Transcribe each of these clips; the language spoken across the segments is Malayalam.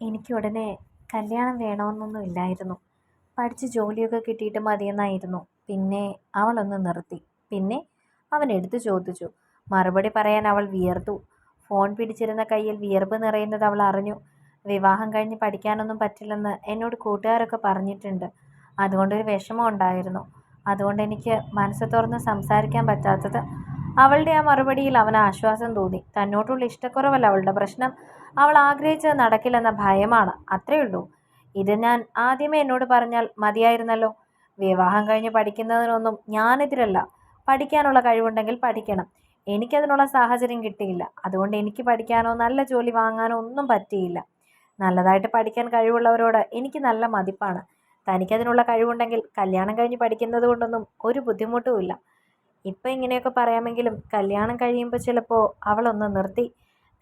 എനിക്ക് ഉടനെ കല്യാണം വേണമെന്നൊന്നും ഇല്ലായിരുന്നു. പഠിച്ച് ജോലിയൊക്കെ കിട്ടിയിട്ട് മതിയെന്നായിരുന്നു. പിന്നെ അവളൊന്ന് നിർത്തി. പിന്നെ അവൻ എടുത്തു ചോദിച്ചു. മറുപടി പറയാൻ അവൾ വിയർത്തു. ഫോൺ പിടിച്ചിരുന്ന കയ്യിൽ വിയർപ്പ് നിറയുന്നത് അവൾ അറിഞ്ഞു. വിവാഹം കഴിഞ്ഞ് പഠിക്കാനൊന്നും പറ്റില്ലെന്ന് എന്നോട് കൂട്ടുകാരൊക്കെ പറഞ്ഞിട്ടുണ്ട്. അതുകൊണ്ടൊരു വിഷമം ഉണ്ടായിരുന്നു. അതുകൊണ്ട് എനിക്ക് മനസ്സ് തുറന്ന് സംസാരിക്കാൻ പറ്റാത്തത് അവളുടെ ആ മറുപടിയിൽ അവന് ആശ്വാസം തോന്നി. തന്നോട്ടുള്ള ഇഷ്ടക്കുറവല്ല അവളുടെ പ്രശ്നം. അവൾ ആഗ്രഹിച്ചത് നടക്കില്ലെന്ന ഭയമാണ്. അത്രയേ ഉള്ളൂ. ഇത് ഞാൻ ആദ്യമേ എന്നോട് പറഞ്ഞാൽ മതിയായിരുന്നല്ലോ. വിവാഹം കഴിഞ്ഞ് പഠിക്കുന്നതിനൊന്നും ഞാനെതിരല്ല. പഠിക്കാനുള്ള കഴിവുണ്ടെങ്കിൽ പഠിക്കണം. എനിക്കതിനുള്ള സാഹചര്യം കിട്ടിയില്ല. അതുകൊണ്ട് എനിക്ക് പഠിക്കാനോ നല്ല ജോലി വാങ്ങാനോ ഒന്നും പറ്റിയില്ല. നല്ലതായിട്ട് പഠിക്കാൻ കഴിവുള്ളവരോട് എനിക്ക് നല്ല മതിപ്പാണ്. തനിക്കതിനുള്ള കഴിവുണ്ടെങ്കിൽ കല്യാണം കഴിഞ്ഞ് പഠിക്കുന്നത് കൊണ്ടൊന്നും ഒരു ബുദ്ധിമുട്ടുമില്ല ഇപ്പം ഇങ്ങനെയൊക്കെ പറയാമെങ്കിലും കല്യാണം കഴിയുമ്പോൾ ചിലപ്പോൾ അവളൊന്ന് നിർത്തി.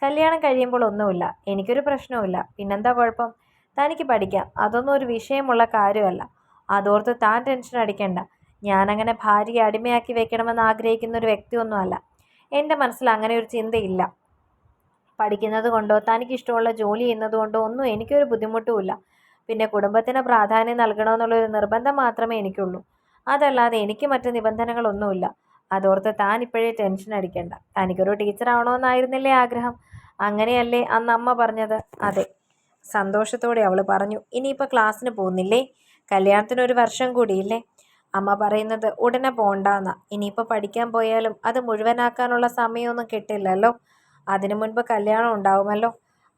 കല്യാണം കഴിയുമ്പോൾ ഒന്നുമില്ല. എനിക്കൊരു പ്രശ്നവുമില്ല. പിന്നെന്താ കുഴപ്പം? തനിക്ക് പഠിക്കാം. അതൊന്നും ഒരു വിഷയമുള്ള കാര്യമല്ല. അതോർത്ത് താൻ ടെൻഷൻ അടിക്കണ്ട. ഞാനങ്ങനെ ഭാര്യയെ അടിമയാക്കി വെക്കണമെന്ന് ആഗ്രഹിക്കുന്ന ഒരു വ്യക്തിയൊന്നുമല്ല. എന്റെ മനസ്സിൽ അങ്ങനെ ഒരു ചിന്തയില്ല. പഠിക്കുന്നത് കൊണ്ടോ തനിക്കിഷ്ടമുള്ള ജോലി ചെയ്യുന്നത് കൊണ്ടോ ഒന്നും എനിക്കൊരു ബുദ്ധിമുട്ടുമില്ല. പിന്നെ കുടുംബത്തിന് പ്രാധാന്യം നൽകണമെന്നുള്ളൊരു നിർബന്ധം മാത്രമേ എനിക്കുള്ളൂ. അതല്ലാതെ എനിക്ക് മറ്റ് നിബന്ധനകളൊന്നുമില്ല. അതോർത്ത് താൻ ഇപ്പോഴേ ടെൻഷൻ അടിക്കണ്ട. തനിക്കൊരു ടീച്ചർ ആവണമെന്നായിരുന്നില്ലേ ആഗ്രഹം? അങ്ങനെയല്ലേ അന്ന് അമ്മ പറഞ്ഞത്? അതെ. സന്തോഷത്തോടെ അവൾ പറഞ്ഞു ഇനിയിപ്പോൾ ക്ലാസ്സിന് പോകുന്നില്ലേ? കല്യാണത്തിന് ഒരു വർഷം കൂടിയില്ലേ? അമ്മ പറയുന്നത് ഉടനെ പോണ്ടാന്ന. ഇനിയിപ്പോൾ പഠിക്കാൻ പോയാലും അത് മുഴുവനാക്കാനുള്ള സമയമൊന്നും കിട്ടില്ലല്ലോ. അതിനു മുൻപ് കല്യാണം ഉണ്ടാവുമല്ലോ.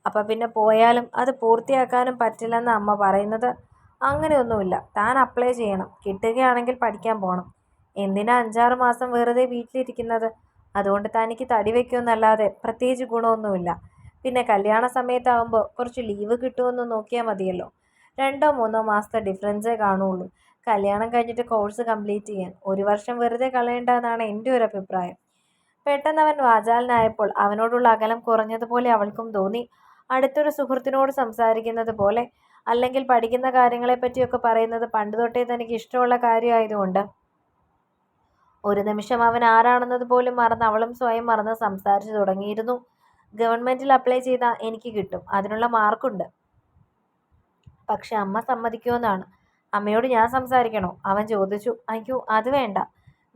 അപ്പം പിന്നെ പോയാലും അത് പൂർത്തിയാക്കാനും പറ്റില്ലെന്ന് അമ്മ പറയുന്നത്. അങ്ങനെയൊന്നുമില്ല. താൻ അപ്ലൈ ചെയ്യണം. കിട്ടുകയാണെങ്കിൽ പഠിക്കാൻ പോകണം എന്തിനാ അഞ്ചാറ് മാസം വെറുതെ വീട്ടിലിരിക്കുന്നത്? അതുകൊണ്ട് തനിക്ക് തടി വയ്ക്കുമെന്നല്ലാതെ പ്രത്യേകിച്ച് ഗുണമൊന്നുമില്ല. പിന്നെ കല്യാണ സമയത്താവുമ്പോൾ കുറച്ച് ലീവ് കിട്ടുമെന്ന് നോക്കിയാൽ മതിയല്ലോ. രണ്ടോ മൂന്നോ മാസത്തെ ഡിഫറൻസേ കാണുള്ളൂ. കല്യാണം കഴിഞ്ഞിട്ട് കോഴ്സ് കംപ്ലീറ്റ് ചെയ്യാൻ ഒരു വർഷം വെറുതെ കളയേണ്ട എന്നാണ് എന്റെ ഒരു അഭിപ്രായം. പെട്ടെന്ന് അവൻ വാചാലനായപ്പോൾ അവനോടുള്ള അകലം കുറഞ്ഞതുപോലെ അവൾക്കും തോന്നി. അടുത്തൊരു സുഹൃത്തിനോട് സംസാരിക്കുന്നത് പോലെ അല്ലെങ്കിൽ പഠിക്കുന്ന കാര്യങ്ങളെപ്പറ്റിയൊക്കെ പറയുന്നത് പണ്ട് തൊട്ടേ തനിക്ക് ഇഷ്ടമുള്ള കാര്യമായതുകൊണ്ട് ഒരു നിമിഷം അവൻ ആരാണെന്നത് പോലും മറന്ന് അവളും സ്വയം മറന്ന് സംസാരിച്ചു തുടങ്ങിയിരുന്നു. ഗവൺമെന്റിൽ അപ്ലൈ ചെയ്താൽ എനിക്ക് കിട്ടും. അതിനുള്ള മാർക്കുണ്ട്. പക്ഷെ അമ്മ സമ്മതിക്കുമെന്നാണ്. അമ്മയോട് ഞാൻ സംസാരിക്കണോ? അവൻ ചോദിച്ചു. അയ്യോ അത് വേണ്ട.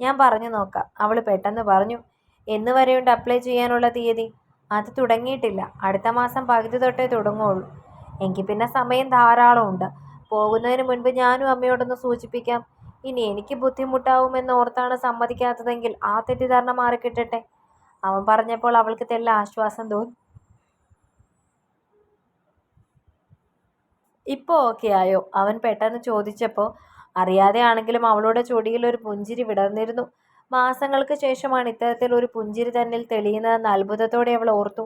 ഞാൻ പറഞ്ഞു നോക്കാം. അവൾ പെട്ടെന്ന് പറഞ്ഞു എന്ന് വരെയുണ്ട് അപ്ലൈ ചെയ്യാനുള്ള തീയതി? അത് തുടങ്ങിയിട്ടില്ല. അടുത്ത മാസം പകുതി തൊട്ടേ തുടങ്ങുള്ളൂ. എനിക്ക് പിന്നെ സമയം ധാരാളമുണ്ട്. പോകുന്നതിന് മുൻപ് ഞാനും അമ്മയോടൊന്ന് സൂചിപ്പിക്കാം. ഇനി എനിക്ക് ബുദ്ധിമുട്ടാവുമെന്ന് ഓർത്താണ് സമ്മതിക്കാത്തതെങ്കിൽ ആ തെറ്റിദ്ധാരണ മാറിക്കിട്ടട്ടെ. അവൻ പറഞ്ഞപ്പോൾ അവൾക്ക് തെല്ല ആശ്വാസം തോന്നി. ഇപ്പോൾ ഓക്കെ ആയോ? അവൻ പെട്ടെന്ന് ചോദിച്ചപ്പോൾ അറിയാതെയാണെങ്കിലും അവളുടെ ചൊടിയിൽ ഒരു പുഞ്ചിരി വിടർന്നിരുന്നു. മാസങ്ങൾക്ക് ശേഷമാണ് ഇത്തരത്തിൽ ഒരു പുഞ്ചിരി തന്നിൽ തെളിയുന്നതെന്ന് അത്ഭുതത്തോടെ അവൾ ഓർത്തു.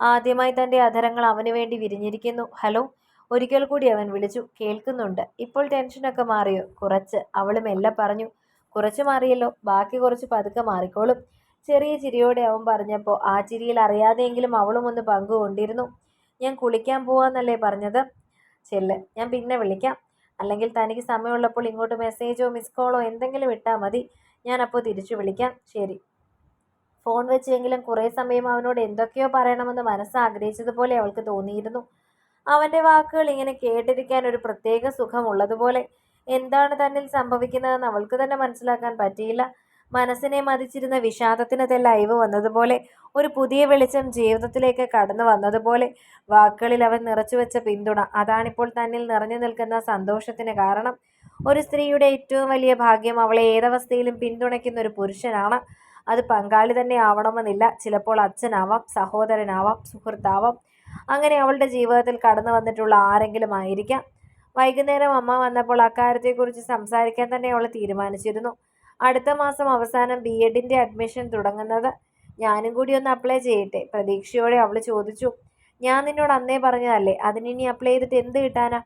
ആദ്യമായി തന്റെ അധരങ്ങൾ അവന് വേണ്ടി വിരിഞ്ഞിരിക്കുന്നു. ഹലോ ഒരിക്കൽ കൂടി അവൻ വിളിച്ചു കേൾക്കുന്നുണ്ട്. ഇപ്പോൾ ടെൻഷനൊക്കെ മാറിയോ? കുറച്ച്. അവളും എല്ലാം പറഞ്ഞു കുറച്ച് മാറിയല്ലോ. ബാക്കി കുറച്ച് പതുക്കെ മാറിക്കോളും. ചെറിയ ചിരിയോടെ അവൻ പറഞ്ഞപ്പോൾ ആ ചിരിയിൽ അറിയാതെയെങ്കിലും അവളും ഒന്ന് പങ്കുകൊണ്ടിരുന്നു ഞാൻ കുളിക്കാൻ പോവാന്നല്ലേ പറഞ്ഞത്? ചെല്ല്. ഞാൻ പിന്നെ വിളിക്കാം. അല്ലെങ്കിൽ തനിക്ക് സമയമുള്ളപ്പോൾ ഇങ്ങോട്ട് മെസ്സേജോ മിസ് കോളോ എന്തെങ്കിലും ഇട്ടാൽ മതി. ഞാൻ അപ്പോൾ തിരിച്ചു വിളിക്കാം. ശരി. ഫോൺ വെച്ചെങ്കിലും കുറേ സമയം അവനോട് എന്തൊക്കെയോ പറയണമെന്ന് മനസ്സാഗ്രഹിച്ചതുപോലെ അവൾക്ക് തോന്നിയിരുന്നു. അവന്റെ വാക്കുകൾ ഇങ്ങനെ കേട്ടിരിക്കാൻ ഒരു പ്രത്യേക സുഖമുള്ളതുപോലെ എന്താണ് തന്നിൽ സംഭവിക്കുന്നതെന്ന് അവൾക്ക് തന്നെ മനസ്സിലാക്കാൻ പറ്റിയില്ല. മനസ്സിനെ മതിച്ചിരുന്ന വിഷാദത്തിന് ലൈവ് വന്നതുപോലെ ഒരു പുതിയ വെളിച്ചം ജീവിതത്തിലേക്ക് കടന്നു വന്നതുപോലെ വാക്കുകളിൽ അവൻ നിറച്ചുവെച്ച പിന്തുണ അതാണിപ്പോൾ തന്നിൽ നിറഞ്ഞു നിൽക്കുന്ന സന്തോഷത്തിന് കാരണം. ഒരു സ്ത്രീയുടെ ഏറ്റവും വലിയ ഭാഗ്യം അവളെ ഏതവസ്ഥയിലും പിന്തുണയ്ക്കുന്ന ഒരു പുരുഷനാണ്. അത് പങ്കാളി തന്നെ ആവണമെന്നില്ല. ചിലപ്പോൾ അച്ഛനാവാം സഹോദരനാവാം സുഹൃത്താവാം. അങ്ങനെ അവളുടെ ജീവിതത്തിൽ കടന്നു വന്നിട്ടുള്ള ആരെങ്കിലും ആയിരിക്കാം. വൈകുന്നേരം അമ്മ വന്നപ്പോൾ അക്കാര്യത്തെക്കുറിച്ച് സംസാരിക്കാൻ തന്നെ അവൾ തീരുമാനിച്ചിരുന്നു. അടുത്ത മാസം അവസാനം ബി എഡിന്റെ അഡ്മിഷൻ തുടങ്ങുന്നത്. ഞാനും കൂടി ഒന്ന് അപ്ലൈ ചെയ്യട്ടെ? പ്രതീക്ഷയോടെ അവൾ ചോദിച്ചു. ഞാൻ നിന്നോട് അന്നേ പറഞ്ഞതല്ലേ? അതിനി അപ്ലൈ ചെയ്തിട്ട് എന്ത് കിട്ടാനാ?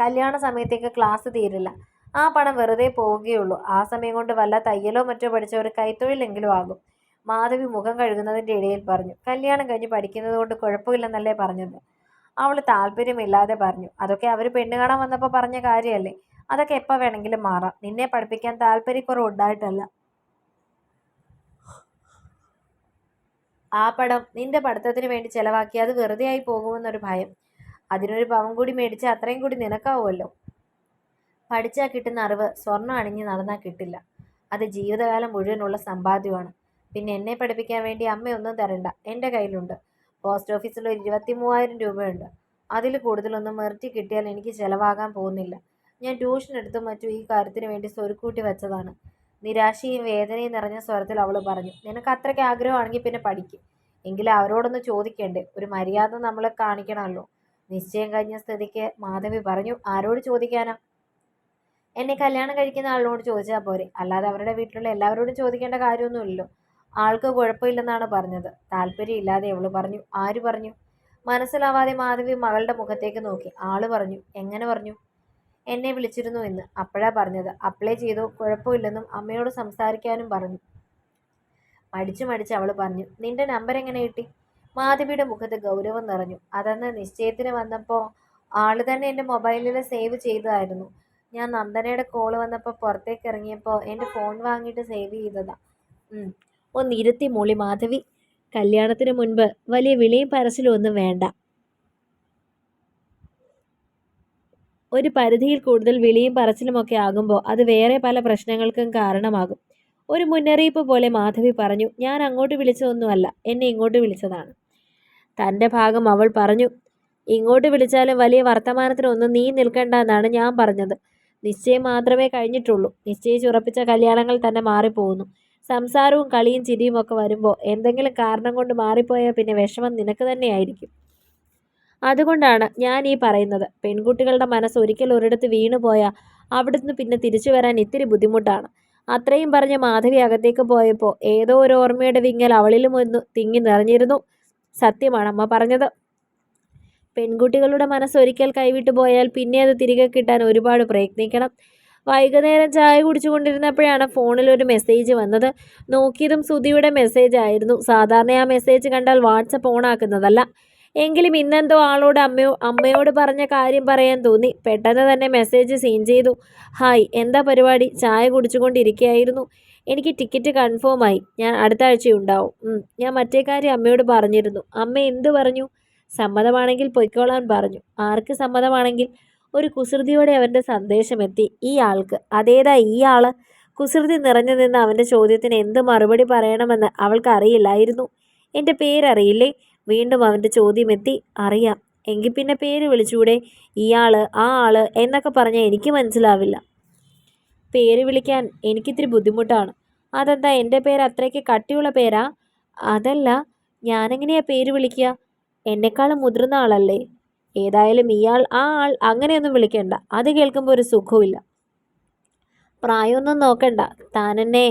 കല്യാണ സമയത്തേക്ക് ക്ലാസ് തീരില്ല. ആ പണം വെറുതെ പോവുകയുള്ളൂ. ആ സമയം കൊണ്ട് വല്ല തയ്യലോ മറ്റോ പഠിച്ച ഒരു കൈത്തൊഴിലെങ്കിലും ആകും. മാധവി മുഖം കഴുകുന്നതിന്റെ ഇടയിൽ പറഞ്ഞു കല്യാണം കഴിഞ്ഞ് പഠിക്കുന്നത് കൊണ്ട് കുഴപ്പമില്ലെന്നല്ലേ പറഞ്ഞത്? അവൾ താല്പര്യമില്ലാതെ പറഞ്ഞു അതൊക്കെ അവർ പെണ്ണ് കാണാൻ വന്നപ്പോൾ പറഞ്ഞ കാര്യമല്ലേ അതൊക്കെ എപ്പോൾ വേണമെങ്കിലും മാറാം നിന്നെ പഠിപ്പിക്കാൻ താല്പര്യക്കുറവ് ഉണ്ടായിട്ടല്ല ആ പടം നിന്റെ പഠിത്തത്തിന് വേണ്ടി ചെലവാക്കി അത് വെറുതെ ആയി പോകുമെന്നൊരു ഭയം. അതിനൊരു പവൻ കൂടി മേടിച്ച് അത്രയും കൂടി നിനക്കാവുമല്ലോ. പഠിച്ചാൽ കിട്ടുന്ന അറിവ് സ്വർണം അണിഞ്ഞ് നടന്നാൽ കിട്ടില്ല. അത് ജീവിതകാലം മുഴുവനുള്ള സമ്പാദ്യമാണ്. പിന്നെ എന്നെ പഠിപ്പിക്കാൻ വേണ്ടി അമ്മയൊന്നും തരണ്ട. എന്റെ കയ്യിലുണ്ട്. പോസ്റ്റ് ഓഫീസിൽ ഒരു ഇരുപത്തി മൂവായിരം രൂപയുണ്ട്. അതിൽ കൂടുതലൊന്നും മെറിറ്റ് കിട്ടിയാൽ എനിക്ക് ചിലവാകാൻ പോകുന്നില്ല. ഞാൻ ട്യൂഷൻ എടുത്തു മറ്റു ഈ കാര്യത്തിന് വേണ്ടി സ്വരുക്കൂട്ടി വെച്ചതാണ്. നിരാശയും വേദനയും നിറഞ്ഞ സ്വരത്തിൽ അവൾ പറഞ്ഞു നിനക്ക് അത്രയ്ക്ക് ആഗ്രഹമാണെങ്കിൽ പിന്നെ പഠിക്കും. എങ്കിലും അവരോടൊന്ന് ചോദിക്കണ്ടേ? ഒരു മര്യാദ നമ്മൾ കാണിക്കണമല്ലോ. നിശ്ചയം കഴിഞ്ഞ സ്ഥിതിക്ക് മാധവി പറഞ്ഞു ആരോട് ചോദിക്കാനാ? എന്നെ കല്യാണം കഴിക്കുന്ന ആളിനോട് ചോദിച്ചാൽ പോരെ. അല്ലാതെ അവരുടെ വീട്ടിലുള്ള എല്ലാവരോടും ചോദിക്കേണ്ട കാര്യമൊന്നുമില്ലല്ലോ. ആൾക്ക് കുഴപ്പമില്ലെന്നാണ് പറഞ്ഞത്. താല്പര്യമില്ലാതെ അവൾ പറഞ്ഞു ആര് പറഞ്ഞു? മനസ്സിലാവാതെ മാധവി മകളുടെ മുഖത്തേക്ക് നോക്കി. ആൾ പറഞ്ഞു എങ്ങനെ പറഞ്ഞു? എന്നെ വിളിച്ചിരുന്നു എന്ന്. അപ്പോഴാ പറഞ്ഞത്. അപ്ലൈ ചെയ്തു? കുഴപ്പമില്ലെന്നും അമ്മയോട് സംസാരിക്കാനും പറഞ്ഞു. മടിച്ചു മടിച്ച് അവൾ പറഞ്ഞു നിന്റെ നമ്പർ എങ്ങനെ കിട്ടി? മാധവിയുടെ മുഖത്ത് ഗൗരവം നിറഞ്ഞു. അതന്ന് നിശ്ചയത്തിന് വന്നപ്പോൾ ആൾ തന്നെ എന്റെ മൊബൈലിൽ സേവ് ചെയ്തതായിരുന്നു. ഞാൻ നന്ദനയുടെ കോൾ വന്നപ്പോൾ പുറത്തേക്ക് ഇറങ്ങിയപ്പോൾ എന്റെ ഫോൺ വാങ്ങിയിട്ട് സേവ് ചെയ്തതാ. ഉം. മോളി മാധവി. കല്യാണത്തിന് മുൻപ് വലിയ വിളിയും പരസ്യലും ഒന്നും വേണ്ട. ഒരു പരിധിയിൽ കൂടുതൽ വിളിയും പറച്ചിലുമൊക്കെ ആകുമ്പോൾ അത് വേറെ പല പ്രശ്നങ്ങൾക്കും കാരണമാകും. ഒരു മുന്നറിയിപ്പ് പോലെ മാധവി പറഞ്ഞു ഞാൻ അങ്ങോട്ട് വിളിച്ചതൊന്നുമല്ല എന്നെ ഇങ്ങോട്ട് വിളിച്ചതാണ്. തന്റെ ഭാഗം അവൾ പറഞ്ഞു ഇങ്ങോട്ട് വിളിച്ചാലും വലിയ വർത്തമാനത്തിനൊന്നും നീ നിൽക്കണ്ട എന്നാണ് ഞാൻ പറഞ്ഞത്. നിശ്ചയം മാത്രമേ കഴിഞ്ഞിട്ടുള്ളൂ. നിശ്ചയിച്ചുറപ്പിച്ച കല്യാണങ്ങൾ തന്നെ മാറിപ്പോകുന്നു. സംസാരവും കളിയും ചിരിയും ഒക്കെ വരുമ്പോൾ എന്തെങ്കിലും കാരണം കൊണ്ട് മാറിപ്പോയാൽ പിന്നെ വിഷമം നിനക്ക് തന്നെയായിരിക്കും. അതുകൊണ്ടാണ് ഞാൻ ഈ പറയുന്നത്. പെൺകുട്ടികളുടെ മനസ്സ് ഒരിക്കൽ ഒരിടത്ത് വീണുപോയാൽ അവിടുന്ന് പിന്നെ തിരിച്ചു വരാൻ ഇത്തിരി ബുദ്ധിമുട്ടാണ്. അത്രയും പറഞ്ഞ് മാധവി അകത്തേക്ക് പോയപ്പോൾ ഏതോ ഒരു ഓർമ്മയുടെ വിങ്ങൽ അവളിലും ഒന്ന് തിങ്ങി നിറഞ്ഞിരുന്നു. സത്യമാണ് അമ്മ പറഞ്ഞത്. പെൺകുട്ടികളുടെ മനസ്സ് ഒരിക്കൽ കൈവിട്ടു പോയാൽ പിന്നെ അത് തിരികെ കിട്ടാൻ ഒരുപാട് പ്രയത്നിക്കണം. വൈകുന്നേരം ചായ കുടിച്ചുകൊണ്ടിരുന്നപ്പോഴാണ് ഫോണിൽ ഒരു മെസ്സേജ് വന്നത്. നോക്കിയതും സുധിയുടെ മെസ്സേജ് ആയിരുന്നു. സാധാരണ ആ മെസ്സേജ് കണ്ടാൽ വാട്സപ്പ് ഓണാക്കുന്നതല്ല എങ്കിലും ഇന്നെന്തോ ആളോട് അമ്മയോ അമ്മയോട് പറഞ്ഞ കാര്യം പറയാൻ തോന്നി. പെട്ടെന്ന് തന്നെ മെസ്സേജ് സീൻ ചെയ്തു. ഹായ് എന്താ പരിപാടി? ചായ കുടിച്ചുകൊണ്ടിരിക്കുകയായിരുന്നു. എനിക്ക് ടിക്കറ്റ് കൺഫേം ആയി. ഞാൻ അടുത്ത ആഴ്ച ഉണ്ടാവും ഞാൻ മറ്റേ കാര്യം അമ്മയോട് പറഞ്ഞിരുന്നു. അമ്മ എന്ത് പറഞ്ഞു? സമ്മതമാണെങ്കിൽ പൊയ്ക്കോളാൻ പറഞ്ഞു. ആർക്ക് സമ്മതമാണെങ്കിൽ ഒരു കുസൃതിയോടെ അവന്റെ സന്ദേശമെത്തി. ഈ ആൾക്ക് അതേതാ ഈ കുസൃതി നിറഞ്ഞു നിന്ന് അവന്റെ ചോദ്യത്തിന് എന്ത് മറുപടി പറയണമെന്ന് അവൾക്ക് അറിയില്ലായിരുന്നു. എന്റെ പേരറിയില്ലേ? വീണ്ടും അവന്റെ ചോദ്യമെത്തി. അറിയാം. എങ്കിൽ പിന്നെ പേര് വിളിച്ചൂടെ? ഇയാൾ ആ ആൾ എന്നൊക്കെ പറഞ്ഞാൽ എനിക്ക് മനസ്സിലാവില്ല. പേര് വിളിക്കാൻ എനിക്കിത്തിരി ബുദ്ധിമുട്ടാണ്. അതെന്താ എന്റെ പേര് അത്രയ്ക്ക് കട്ടിയുള്ള പേരാ? അതല്ല ഞാനെങ്ങനെയാ പേര് വിളിക്കുക എന്നെക്കാളും മുതിർന്ന ആളല്ലേ? ഏതായാലും ഇയാൾ ആ ആൾ അങ്ങനെയൊന്നും വിളിക്കണ്ട. അത് കേൾക്കുമ്പോൾ ഒരു സുഖവുമില്ല. പ്രായമൊന്നും നോക്കണ്ട. താൻ എന്നെ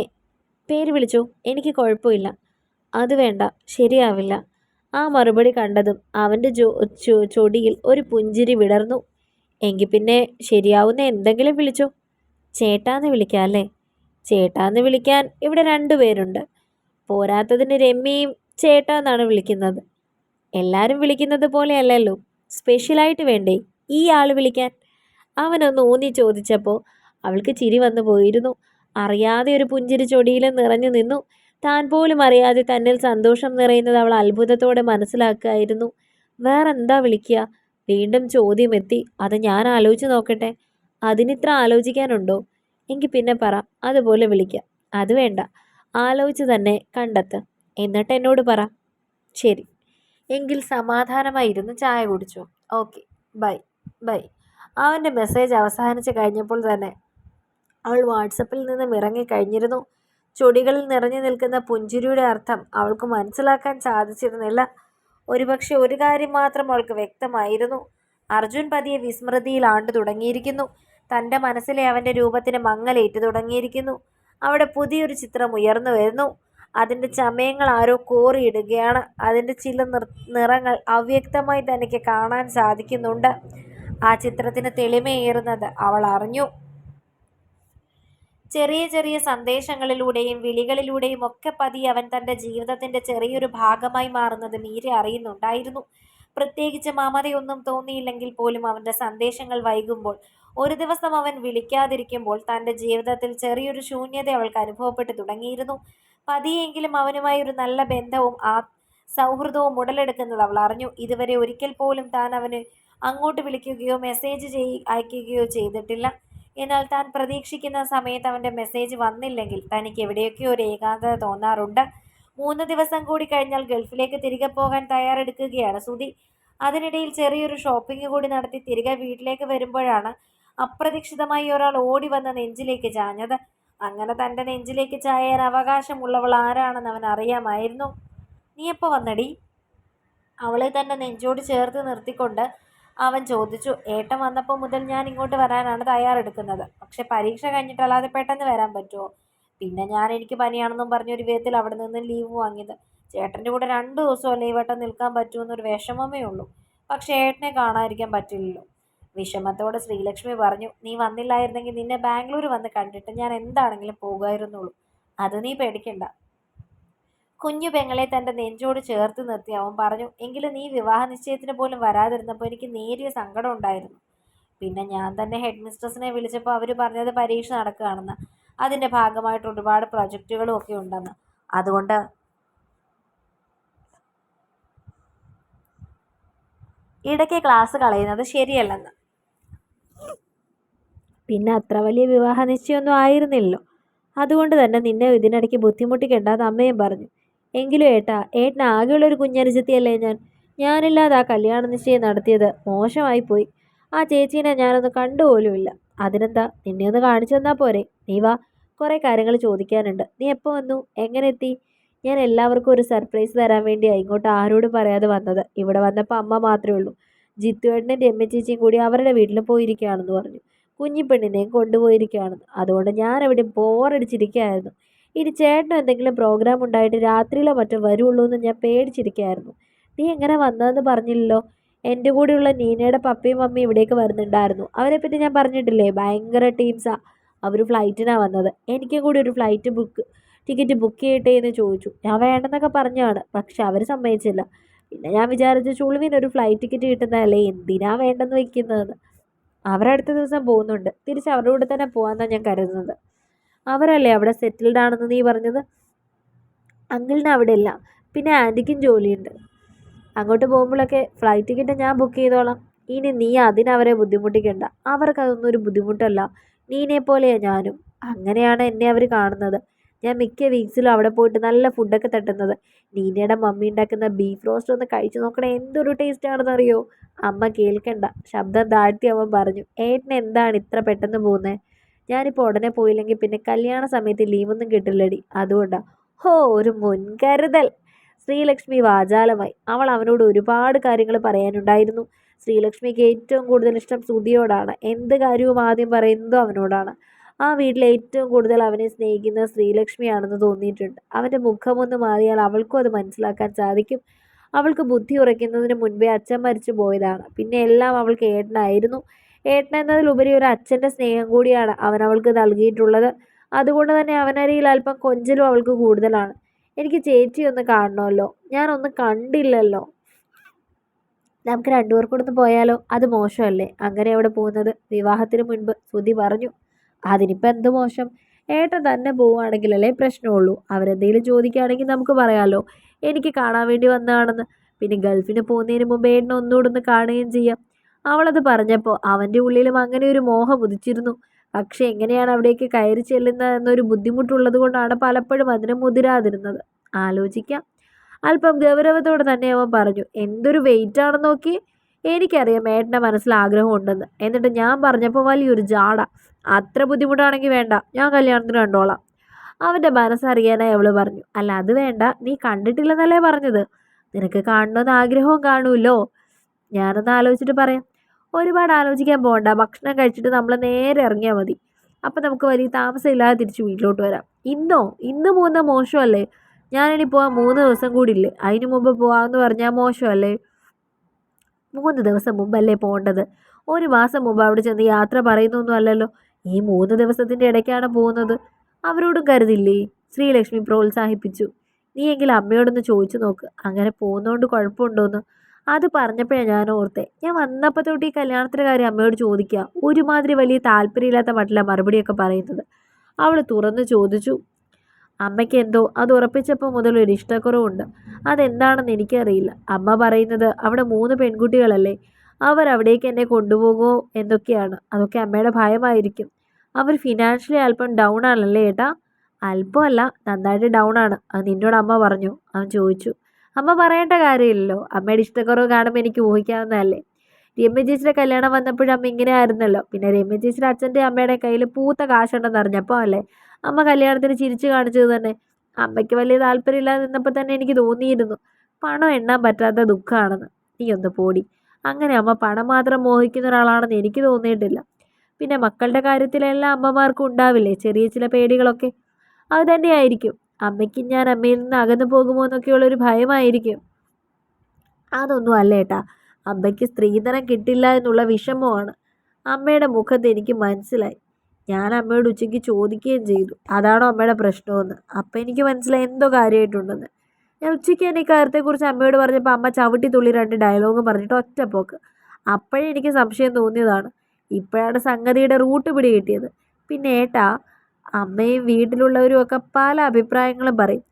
പേര് വിളിച്ചു. എനിക്ക് കുഴപ്പമില്ല. അത് വേണ്ട. ശരിയാവില്ല. ആ മറുപടി കണ്ടതും അവന്റെ ചൊടിയിൽ ഒരു പുഞ്ചിരി വിടർന്നു. എങ്കിൽ പിന്നെ ശരിയാവുന്ന എന്തെങ്കിലും വിളിച്ചു? ചേട്ടാന്ന് വിളിക്കാം അല്ലേ? ചേട്ടാന്ന് വിളിക്കാൻ ഇവിടെ രണ്ടു പേരുണ്ട്. പോരാത്തതിന് രമ്യയും ചേട്ടാന്നാണ് വിളിക്കുന്നത്. എല്ലാവരും വിളിക്കുന്നത് പോലെയല്ലല്ലോ സ്പെഷ്യലായിട്ട് വേണ്ടേ? ഈ ആൾ വിളിക്കാൻ. അവനൊന്ന് ഊന്നി ചോദിച്ചപ്പോൾ അവൾക്ക് ചിരി വന്നു പോയിരുന്നു. അറിയാതെ ഒരു പുഞ്ചിരി ചൊടിയിൽ നിറഞ്ഞു നിന്നു. താൻ പോലും അറിയാതെ തന്നിൽ സന്തോഷം നിറയുന്നത് അവൾ അത്ഭുതത്തോടെ മനസ്സിലാക്കുകയായിരുന്നു. വേറെന്താ വിളിക്കുക? വീണ്ടും ചോദ്യം എത്തി. അത് ഞാൻ ആലോചിച്ച് നോക്കട്ടെ. അതിനിത്ര ആലോചിക്കാനുണ്ടോ? എങ്കിൽ പിന്നെ പറ. അതുപോലെ വിളിക്കാം. അത് വേണ്ട. ആലോചിച്ച് തന്നെ കണ്ടെത്ത്. എന്നിട്ട് എന്നോട് പറ. ശരി. എങ്കിൽ സമാധാനമായിരുന്നു ചായ കുടിച്ചു. ഓക്കെ. ബൈ. ബൈ. അവന്റെ മെസ്സേജ് അവസാനിച്ച് കഴിഞ്ഞപ്പോൾ തന്നെ അവൾ വാട്സപ്പിൽ നിന്നും ഇറങ്ങിക്കഴിഞ്ഞിരുന്നു ചൊടികളിൽ നിറഞ്ഞു നിൽക്കുന്ന പുഞ്ചിരിയുടെ അർത്ഥം അവൾക്ക് മനസ്സിലാക്കാൻ സാധിച്ചിരുന്നില്ല. ഒരുപക്ഷെ ഒരു കാര്യം മാത്രം അവൾക്ക് വ്യക്തമായിരുന്നു. അർജുൻ പതിയെ വിസ്മൃതിയിൽ ആണ്ടു തുടങ്ങിയിരിക്കുന്നു. തന്റെ മനസ്സിലെ അവന്റെ രൂപത്തിന് മങ്ങലേറ്റു തുടങ്ങിയിരിക്കുന്നു. അവിടെ പുതിയൊരു ചിത്രം ഉയർന്നു വരുന്നു. അതിന്റെ ചമയങ്ങൾ ആരോ കോറിയിടുകയാണ്. അതിന്റെ ചില നിറങ്ങൾ അവ്യക്തമായി തനിക്ക് കാണാൻ സാധിക്കുന്നുണ്ട്. ആ ചിത്രത്തിന് തെളിമയേറുന്നത് അവൾ അറിഞ്ഞു. ചെറിയ ചെറിയ സന്ദേശങ്ങളിലൂടെയും വിളികളിലൂടെയും ഒക്കെ പതി അവൻ തന്റെ ജീവിതത്തിന്റെ ചെറിയൊരു ഭാഗമായി മാറുന്നത് മീര അറിയുന്നുണ്ടായിരുന്നു. പ്രത്യേകിച്ച് മമതയൊന്നും തോന്നിയില്ലെങ്കിൽ പോലും അവന്റെ സന്ദേശങ്ങൾ വൈകുമ്പോൾ ഒരു ദിവസം അവൻ വിളിക്കാതിരിക്കുമ്പോൾ തന്റെ ജീവിതത്തിൽ ചെറിയൊരു ശൂന്യത അവൾക്ക് അനുഭവപ്പെട്ടു തുടങ്ങിയിരുന്നു. പതിയെങ്കിലും അവനുമായി ഒരു നല്ല ബന്ധവും ആ സൗഹൃദവും ഉടലെടുക്കുന്നത് അവൾ അറിഞ്ഞു. ഇതുവരെ ഒരിക്കൽ പോലും താൻ അവന് അങ്ങോട്ട് വിളിക്കുകയോ മെസ്സേജ് ചെയ് അയക്കുകയോ ചെയ്തിട്ടില്ല. എന്നാൽ താൻ പ്രതീക്ഷിക്കുന്ന സമയത്ത് അവന്റെ മെസ്സേജ് വന്നില്ലെങ്കിൽ തനിക്ക് എവിടെയൊക്കെയോ ഒരു ഏകാന്തത തോന്നാറുണ്ട്. മൂന്ന് ദിവസം കൂടി കഴിഞ്ഞാൽ ഗൾഫിലേക്ക് തിരികെ പോകാൻ തയ്യാറെടുക്കുകയാണ് സുധി. അതിനിടയിൽ ചെറിയൊരു ഷോപ്പിംഗ് കൂടി നടത്തി തിരികെ വീട്ടിലേക്ക് വരുമ്പോഴാണ് അപ്രതീക്ഷിതമായി ഒരാൾ ഓടി വന്ന നെഞ്ചിലേക്ക് ചാഞ്ഞത്. അങ്ങനെ തന്റെ നെഞ്ചിലേക്ക് ചായാൻ അവകാശമുള്ളവൾ ആരാണെന്ന് അവൻ അറിയാമായിരുന്നു. നീ എപ്പോൾ വന്നടി? അവളെ തന്റെ നെഞ്ചോട് ചേർത്ത് നിർത്തിക്കൊണ്ട് അവൻ ചോദിച്ചു ഏട്ടൻ വന്നപ്പോൾ മുതൽ ഞാൻ ഇങ്ങോട്ട് വരാനാണ് തയ്യാറെടുക്കുന്നത്. പക്ഷെ പരീക്ഷ കഴിഞ്ഞിട്ടല്ലാതെ പെട്ടെന്ന് വരാൻ പറ്റുമോ? പിന്നെ ഞാൻ എനിക്ക് പനിയാണെന്നും പറഞ്ഞൊരു വിധത്തിൽ അവിടെ നിന്ന് ലീവ് വാങ്ങിയത്. ചേട്ടന്റെ കൂടെ രണ്ട് ദിവസമല്ലേ ഈ വട്ടം നിൽക്കാൻ പറ്റുമെന്നൊരു വിഷമമേ ഉള്ളൂ. പക്ഷേ ഏട്ടനെ കാണാതിരിക്കാൻ പറ്റില്ലല്ലോ. വിഷമത്തോടെ ശ്രീലക്ഷ്മി പറഞ്ഞു നീ വന്നില്ലായിരുന്നെങ്കിൽ നിന്നെ ബാംഗ്ലൂർ വന്ന് കണ്ടിട്ട് ഞാൻ എന്താണെങ്കിലും പോകുമായിരുന്നുള്ളൂ. അത് നീ പേടിക്കണ്ട. കുഞ്ഞു പെങ്ങളെ തന്റെ നെഞ്ചോട് ചേർത്ത് നിർത്തി. അവൻ പറഞ്ഞു എങ്കിലും നീ വിവാഹ നിശ്ചയത്തിന് പോലും വരാതിരുന്നപ്പോൾ എനിക്ക് നേരിയ സങ്കടം ഉണ്ടായിരുന്നു. പിന്നെ ഞാൻ തന്നെ ഹെഡ് മിസ്ട്രസിനെ വിളിച്ചപ്പോൾ അവർ പറഞ്ഞത് പരീക്ഷ നടക്കുകയാണെന്ന്. അതിന്റെ ഭാഗമായിട്ട് ഒരുപാട് പ്രൊജക്റ്റുകളും ഒക്കെ ഉണ്ടെന്ന്. അതുകൊണ്ട് ഇടയ്ക്ക് ക്ലാസ് കളയുന്നത് ശരിയല്ലെന്ന്. പിന്നെ അത്ര വലിയ വിവാഹ നിശ്ചയമൊന്നും ആയിരുന്നില്ലല്ലോ. അതുകൊണ്ട് തന്നെ നിന്നെ ഇതിനിടയ്ക്ക് ബുദ്ധിമുട്ടിക്കേണ്ടെന്ന് അമ്മയും പറഞ്ഞു. എങ്കിലും ഏട്ടാ ഏട്ടന് ആകെയുള്ളൊരു കുഞ്ഞനുജത്തിയല്ലേ ഞാൻ? ഞാനില്ലാതെ ആ കല്യാണ നിശ്ചയം നടത്തിയത് മോശമായി പോയി ആ ചേച്ചീനെ ഞാനൊന്ന് കണ്ടുപോലുമില്ല. അതിനെന്താ നിന്നെ ഒന്ന് കാണിച്ചു തന്നാൽ പോരെ. നീ വാ കുറേ കാര്യങ്ങൾ ചോദിക്കാനുണ്ട്. നീ എപ്പോൾ വന്നു? എങ്ങനെ എത്തി? ഞാൻ എല്ലാവർക്കും ഒരു സർപ്രൈസ് തരാൻ വേണ്ടിയാണ് ഇങ്ങോട്ട് ആരോടും പറയാതെ വന്നത്. ഇവിടെ വന്നപ്പോൾ അമ്മ മാത്രമേ ഉള്ളൂ. ജിത്തുവേട്ടനും രമ്യ ചേച്ചിയും കൂടി അവരുടെ വീട്ടിൽ പോയിരിക്കുകയാണെന്ന് പറഞ്ഞു. കുഞ്ഞിപ്പെണ്ണിനെയും കൊണ്ടുപോയിരിക്കുകയാണ്. അതുകൊണ്ട് ഞാൻ അവിടെ ബോറടിച്ചിരിക്കുകയായിരുന്നു. ഇനി ചേട്ടൻ എന്തെങ്കിലും പ്രോഗ്രാം ഉണ്ടായിട്ട് രാത്രിയിലോ മറ്റോ വരുള്ളൂ എന്ന് ഞാൻ പേടിച്ചിരിക്കുകയായിരുന്നു. നീ എങ്ങനെ വന്നതെന്ന് പറഞ്ഞില്ലല്ലോ? എന്റെ കൂടെയുള്ള നീനയുടെ പപ്പയും മമ്മിയും ഇവിടേക്ക് വരുന്നുണ്ടായിരുന്നു. അവരെപ്പറ്റി ഞാൻ പറഞ്ഞിട്ടില്ലേ? ഭയങ്കര ടീംസാണ് അവർ ഫ്ലൈറ്റിനാണ് വന്നത്. എനിക്കും കൂടി ഒരു ഫ്ലൈറ്റ് ബുക്ക് ടിക്കറ്റ് ബുക്ക് ചെയ്യട്ടെ എന്ന് ചോദിച്ചു. ഞാൻ വേണ്ടെന്നൊക്കെ പറഞ്ഞാണ് പക്ഷെ അവർ സമ്മതിച്ചില്ല. പിന്നെ ഞാൻ വിചാരിച്ചു ചുളുവിന് ഒരു ഫ്ലൈറ്റ് ടിക്കറ്റ് കിട്ടുന്നതല്ലേ? എന്തിനാ വേണ്ടെന്ന് വെക്കുന്നതെന്ന്? അവരടുത്ത ദിവസം പോകുന്നുണ്ട്. തിരിച്ച് അവരുടെ കൂടെ തന്നെ പോകാമെന്നാണ് ഞാൻ കരുതുന്നത്. അവരല്ലേ അവിടെ സെറ്റിൽഡ് ആണെന്ന് നീ പറഞ്ഞത്? അങ്കിളിന് അവിടെ ഇല്ല. പിന്നെ ആന്റിക്കും ജോലിയുണ്ട്. അങ്ങോട്ട് പോകുമ്പോഴൊക്കെ ഫ്ലൈറ്റ് ടിക്കറ്റ് ഞാൻ ബുക്ക് ചെയ്തോളാം. ഇനി നീ അതിനവരെ ബുദ്ധിമുട്ടിക്കണ്ട. അവർക്കതൊന്നും ഒരു ബുദ്ധിമുട്ടല്ല. നീനെ പോലെയാണ് ഞാനും. അങ്ങനെയാണ് എന്നെ അവർ കാണുന്നത്. ഞാൻ മിക്ക വീക്സിലും അവിടെ പോയിട്ട് നല്ല ഫുഡൊക്കെ തട്ടുന്നത്. നീനയുടെ മമ്മി ഉണ്ടാക്കുന്ന ബീഫ് റോസ്റ്റ് ഒന്ന് കഴിച്ചു നോക്കണേ എന്തൊരു അറിയോ അമ്മ കേൾക്കണ്ട. ശബ്ദം താഴ്ത്തി അവൻ പറഞ്ഞു ഏട്ടന് എന്താണ് ഇത്ര പെട്ടെന്ന് പോകുന്നത് ഞാനിപ്പോൾ ഉടനെ പോയില്ലെങ്കിൽ പിന്നെ കല്യാണ സമയത്ത് ലീവൊന്നും കിട്ടില്ലടി. അതുകൊണ്ടാണ് ഹോ ഒരു മുൻകരുതൽ. ശ്രീലക്ഷ്മി വാചാലമായി. അവൾ അവനോട് ഒരുപാട് കാര്യങ്ങൾ പറയാനുണ്ടായിരുന്നു. ശ്രീലക്ഷ്മിക്ക് ഏറ്റവും കൂടുതൽ ഇഷ്ടം സുധിയോടാണ്. എന്ത് കാര്യവും ആദ്യം പറയുന്നതും അവനോടാണ്. ആ വീട്ടിൽ ഏറ്റവും കൂടുതൽ അവനെ സ്നേഹിക്കുന്ന ശ്രീലക്ഷ്മിയാണെന്ന് തോന്നിയിട്ടുണ്ട്. അവന്റെ മുഖമൊന്ന് മാറിയാൽ അവൾക്കും അത് മനസ്സിലാക്കാൻ സാധിക്കും. അവൾക്ക് ബുദ്ധി ഉറയ്ക്കുന്നതിന് മുൻപേ അച്ഛൻ മരിച്ചു പോയതാണ്. പിന്നെ എല്ലാം അവൾക്ക് ഏട്ടനായിരുന്നു. ഏട്ടൻ എന്നതിലുപരി ഒരു അച്ഛന്റെ സ്നേഹം കൂടിയാണ് അവൻ അവൾക്ക് നൽകിയിട്ടുള്ളത്. അതുകൊണ്ട് തന്നെ അവനരിയിൽ അല്പം കൊഞ്ചലും അവൾക്ക് കൂടുതലാണ്. എനിക്ക് ചേച്ചി ഒന്ന് കാണണമല്ലോ. ഞാനൊന്ന് കണ്ടില്ലല്ലോ. നമുക്ക് രണ്ടുപേർക്കൂടെ ഒന്ന് പോയാലോ? അത് മോശമല്ലേ? അങ്ങനെ അവിടെ പോകുന്നത്? വിവാഹത്തിന് മുൻപ് ശ്രുതി പറഞ്ഞു. അതിനിപ്പോൾ എന്ത് മോശം? ഏട്ടൻ തന്നെ പോവുകയാണെങ്കിലല്ലേ പ്രശ്നമുള്ളൂ. അവരെന്തെങ്കിലും ചോദിക്കുകയാണെങ്കിൽ നമുക്ക് പറയാമല്ലോ എനിക്ക് കാണാൻ വേണ്ടി വന്നതാണെന്ന്. പിന്നെ ഗൾഫിന് പോകുന്നതിന് മുമ്പ് ഏട്ടനെ ഒന്നുകൂടെ ഒന്ന് കാണുകയും ചെയ്യാം. അവളത് പറഞ്ഞപ്പോൾ അവന്റെ ഉള്ളിലും അങ്ങനെ ഒരു മോഹം ഉദിച്ചിരുന്നു. പക്ഷെ എങ്ങനെയാണ് അവിടേക്ക് കയറി ചെല്ലുന്നത് എന്നൊരു ബുദ്ധിമുട്ടുള്ളത് കൊണ്ടാണ് പലപ്പോഴും അതിനെ മുതിരാതിരുന്നത്. ആലോചിക്കാം. അല്പം ഗൗരവത്തോടെ തന്നെ അവൻ പറഞ്ഞു എന്തൊരു വെയിറ്റ് ആണെന്ന് നോക്കി എനിക്കറിയാം ഏട്ടന്റെ മനസ്സിൽ ആഗ്രഹമുണ്ടെന്ന്. എന്നിട്ട് ഞാൻ പറഞ്ഞപ്പോൾ വലിയൊരു ജാട. അത്ര ബുദ്ധിമുട്ടാണെങ്കിൽ വേണ്ട ഞാൻ കല്യാണത്തിന് കണ്ടോളാം അവന്റെ മനസ്സറിയാനായി അവൾ പറഞ്ഞു അല്ല അത് വേണ്ട നീ കണ്ടിട്ടില്ലെന്നല്ലേ പറഞ്ഞത്? നിനക്ക് കാണണമെന്ന് ആഗ്രഹവും കാണുമല്ലോ. ഞാനൊന്ന് ആലോചിച്ചിട്ട് പറയാം ഒരുപാട് ആലോചിക്കാൻ പോകണ്ട ഭക്ഷണം കഴിച്ചിട്ട് നമ്മൾ നേരെ ഇറങ്ങിയാൽ മതി. അപ്പം നമുക്ക് വലിയ താമസമില്ലാതെ തിരിച്ച് വീട്ടിലോട്ട് വരാം. ഇന്നോ? ഇന്ന് പോകുന്ന മോശമല്ലേ? ഞാനിനി പോകാൻ മൂന്ന് ദിവസം കൂടി ഇല്ലേ അതിന് മുമ്പ് പോകാമെന്ന് പറഞ്ഞാൽ മോശമല്ലേ? മൂന്ന് ദിവസം മുമ്പല്ലേ പോകേണ്ടത്? ഒരു മാസം മുമ്പ് അവിടെ ചെന്ന് യാത്ര പറയുന്നൊന്നും അല്ലല്ലോ. ഈ മൂന്ന് ദിവസത്തിന്റെ ഇടയ്ക്കാണ് പോകുന്നത്. അവരോടും കരുതില്ലേ? ശ്രീലക്ഷ്മി പ്രോത്സാഹിപ്പിച്ചു. നീ എങ്കിലും അമ്മയോടൊന്ന് ചോദിച്ചു നോക്ക്. അങ്ങനെ പോകുന്നതുകൊണ്ട് കുഴപ്പമുണ്ടോയെന്ന് അത് പറഞ്ഞപ്പോഴാണ് ഞാൻ ഓർത്തേ. ഞാൻ വന്നപ്പോൾ തൊട്ട് ഈ കല്യാണത്തിന്റെ കാര്യം അമ്മയോട് ചോദിക്കുക. ഒരുമാതിരി വലിയ താല്പര്യമില്ലാത്ത മട്ടിലാണ് മറുപടിയൊക്കെ പറയുന്നത്. അവൾ തുറന്ന് ചോദിച്ചു. അമ്മയ്ക്ക് എന്തോ അത് ഉറപ്പിച്ചപ്പോൾ മുതൽ ഒരു ഇഷ്ടക്കുറവുണ്ട്. അതെന്താണെന്ന് എനിക്കറിയില്ല. അമ്മ പറയുന്നത് അവിടെ മൂന്ന് പെൺകുട്ടികളല്ലേ? അവർ അവിടേക്ക് എന്നെ കൊണ്ടുപോകുമോ എന്നൊക്കെയാണ്. അതൊക്കെ അമ്മയുടെ ഭയമായിരിക്കും. അവർ ഫിനാൻഷ്യലി അല്പം ഡൗൺ ആണല്ലേ ഏട്ടാ? അല്പമല്ല നന്നായിട്ട് ഡൗൺ ആണ്. അത് നിന്നോട് അമ്മ പറഞ്ഞു. അവൻ ചോദിച്ചു. അമ്മ പറയേണ്ട കാര്യമില്ലല്ലോ. അമ്മയുടെ ഇഷ്ടക്കുറവ് കാണുമ്പോൾ എനിക്ക് ഊഹിക്കാവുന്നതല്ലേ? രമ്യ ചേച്ചിയുടെ കല്യാണം വന്നപ്പോഴും അമ്മ ഇങ്ങനെ ആയിരുന്നല്ലോ പിന്നെ രമ്യ ചേച്ചിയുടെ അച്ഛന്റെ അമ്മയുടെ കയ്യിൽ പൂത്ത കാശുണ്ടെന്ന് അറിഞ്ഞപ്പോൾ അല്ലേ? അമ്മ കല്യാണത്തിന് ചിരിച്ചു കാണിച്ചത് തന്നെ. അമ്മയ്ക്ക് വലിയ താല്പര്യമില്ലാതെ നിന്നപ്പോൾ തന്നെ എനിക്ക് തോന്നിയിരുന്നു പണം എണ്ണാൻ പറ്റാത്ത ദുഃഖമാണെന്ന്. നീ ഒന്ന് പോടി. അങ്ങനെ അമ്മ പണം മാത്രം മോഹിക്കുന്ന ഒരാളാണെന്ന് എനിക്ക് തോന്നിയിട്ടില്ല. പിന്നെ മക്കളുടെ കാര്യത്തിലെല്ലാം അമ്മമാർക്കും ഉണ്ടാവില്ലേ ചെറിയ ചില പേടികളൊക്കെ? അത് തന്നെയായിരിക്കും. അമ്മയ്ക്ക് ഞാൻ അമ്മയിൽ നിന്ന് അകന്നു പോകുമോ എന്നൊക്കെയുള്ളൊരു ഭയമായിരിക്കും. അതൊന്നും അല്ല ഏട്ടാ. അമ്മയ്ക്ക് സ്ത്രീധനം കിട്ടില്ല എന്നുള്ള വിഷമമാണ്. അമ്മയുടെ മുഖത്ത് എനിക്ക് മനസ്സിലായി. ഞാൻ അമ്മയോട് ഉച്ചയ്ക്ക് ചോദിക്കുകയും ചെയ്തു. അതാണോ അമ്മയുടെ പ്രശ്നമെന്ന്. അപ്പം എനിക്ക് മനസ്സിലായി എന്തോ കാര്യമായിട്ടുണ്ടെന്ന്. ഞാൻ ഉച്ചയ്ക്ക് തന്നെ ഇക്കാര്യത്തെക്കുറിച്ച് അമ്മയോട് പറഞ്ഞപ്പോൾ അമ്മ ചവിട്ടി തുള്ളി രണ്ട് ഡയലോഗ് പറഞ്ഞിട്ട് ഒറ്റപ്പോക്ക്. അപ്പോഴേ എനിക്ക് സംശയം തോന്നിയതാണ്. ഇപ്പോഴാണ് സംഗതിയുടെ റൂട്ട് പിടി കിട്ടിയത് പിന്നെ ഏട്ടാ അമ്മയും വീട്ടിലുള്ളവരും ഒക്കെ പല അഭിപ്രായങ്ങളും പറയും.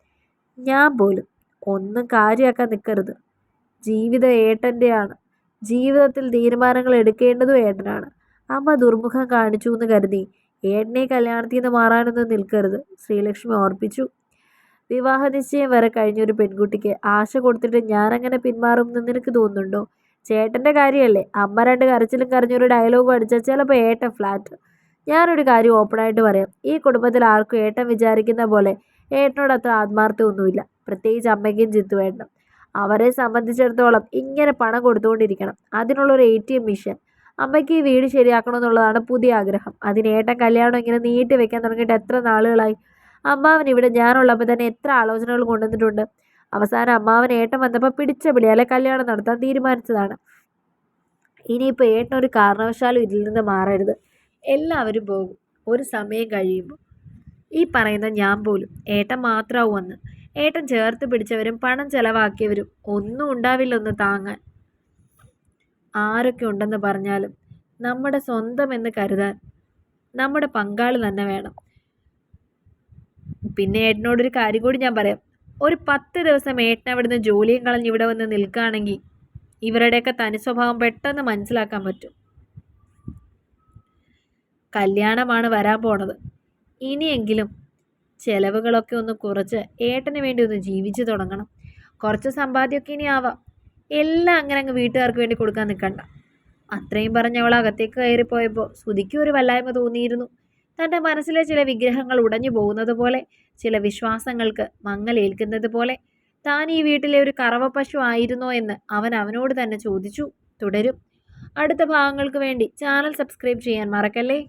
ഞാൻ പോലും ഒന്നും കാര്യമാക്കാൻ നിൽക്കരുത് ജീവിതം ഏട്ടന്റെയാണ്. ജീവിതത്തിൽ തീരുമാനങ്ങൾ എടുക്കേണ്ടതും ഏട്ടനാണ്. അമ്മ ദുർമുഖം കാണിച്ചു എന്ന് കരുതി. ഏട്ടനെ കല്യാണത്തിൽ നിന്ന് മാറാനൊന്നും നിൽക്കരുത് ശ്രീലക്ഷ്മി ഓർപ്പിച്ചു വിവാഹ നിശ്ചയം വരെ കഴിഞ്ഞൊരു പെൺകുട്ടിക്ക് ആശ കൊടുത്തിട്ട് ഞാനങ്ങനെ പിന്മാറുമെന്ന് നിനക്ക് തോന്നുന്നുണ്ടോ? ചേട്ടന്റെ കാര്യമല്ലേ? അമ്മ രണ്ട് കരച്ചിലും കരഞ്ഞൊരു ഡയലോഗും അടിച്ചാൽ ചിലപ്പോൾ ഏട്ടൻ ഫ്ലാറ്റ് ഞാനൊരു കാര്യം ഓപ്പണായിട്ട് പറയാം. ഈ കുടുംബത്തിൽ ആർക്കും ഏട്ടൻ വിചാരിക്കുന്ന പോലെ ഏട്ടനോട് അത്ര ആത്മാർത്ഥമൊന്നുമില്ല പ്രത്യേകിച്ച് അമ്മയ്ക്കും ചിത്തുവേട്ടനും അവരെ സംബന്ധിച്ചിടത്തോളം ഇങ്ങനെ പണം കൊടുത്തുകൊണ്ടിരിക്കണം. അതിനുള്ളൊരു എ ടി എം മിഷൻ അമ്മയ്ക്ക് ഈ വീട് ശരിയാക്കണം എന്നുള്ളതാണ് പുതിയ ആഗ്രഹം. അതിന് ഏട്ടൻ കല്യാണം ഇങ്ങനെ നീട്ടി വെക്കാൻ തുടങ്ങിയിട്ട് എത്ര നാളുകളായി? അമ്മാവൻ ഇവിടെ ഞാനുള്ളപ്പോൾ തന്നെ എത്ര ആലോചനകൾ കൊണ്ടുവന്നിട്ടുണ്ട്. അവസാനം അമ്മാവൻ ഏട്ടൻ വന്നപ്പോൾ പിടിച്ച പിടിയാലെ കല്യാണം നടത്താൻ തീരുമാനിച്ചതാണ്. ഇനിയിപ്പോൾ ഏട്ടൻ ഒരു കാരണവശാലും ഇതിൽ നിന്ന് മാറരുത്. എല്ലാവരും പോകും. ഒരു സമയം കഴിയുമ്പോൾ. ഈ പറയുന്ന ഞാൻ പോലും ഏട്ടൻ മാത്രമാവും വന്ന് ഏട്ടൻ ചേർത്ത് പിടിച്ചവരും പണം ചെലവാക്കിയവരും ഒന്നും ഉണ്ടാവില്ല ഒന്ന് താങ്ങാൻ ആരൊക്കെ ഉണ്ടെന്ന് പറഞ്ഞാലും നമ്മുടെ സ്വന്തം എന്ന് കരുതാൻ നമ്മുടെ പങ്കാളി തന്നെ വേണം. പിന്നെ ഏട്ടനോടൊരു കാര്യം കൂടി ഞാൻ പറയാം. ഒരു പത്ത് ദിവസം ഏട്ടൻ അവിടുന്ന് ജോലിയും കളഞ്ഞ് ഇവിടെ വന്ന് നിൽക്കുകയാണെങ്കിൽ ഇവരുടെയൊക്കെ തനി സ്വഭാവം പെട്ടെന്ന് മനസ്സിലാക്കാൻ പറ്റും. കല്യാണമാണ് വരാൻ പോണത്. ഇനിയെങ്കിലും ചിലവുകളൊക്കെ ഒന്ന് കുറച്ച് ഏട്ടന് വേണ്ടി ഒന്ന് ജീവിച്ചു തുടങ്ങണം. കുറച്ച് സമ്പാദ്യമൊക്കെ ഇനി ആവാം. എല്ലാം അങ്ങനെ അങ്ങ് വീട്ടുകാർക്ക് വേണ്ടി കൊടുക്കാൻ നിൽക്കണ്ട. അത്രയും പറഞ്ഞ് അവൾ അകത്തേക്ക് കയറിപ്പോയപ്പോൾ സുധിക്കും ഒരു വല്ലായ്മ തോന്നിയിരുന്നു. തന്റെ മനസ്സിലെ ചില വിഗ്രഹങ്ങൾ ഉടഞ്ഞു പോകുന്നത് പോലെ ചില വിശ്വാസങ്ങൾക്ക് മങ്ങലേൽക്കുന്നത് പോലെ താൻ ഈ വീട്ടിലെ ഒരു കറവ പശു ആയിരുന്നോ എന്ന് അവൻ അവനോട് തന്നെ ചോദിച്ചു. തുടരും. അടുത്ത ഭാഗങ്ങൾക്ക് വേണ്ടി ചാനൽ സബ്സ്ക്രൈബ് ചെയ്യാൻ മറക്കല്ലേ?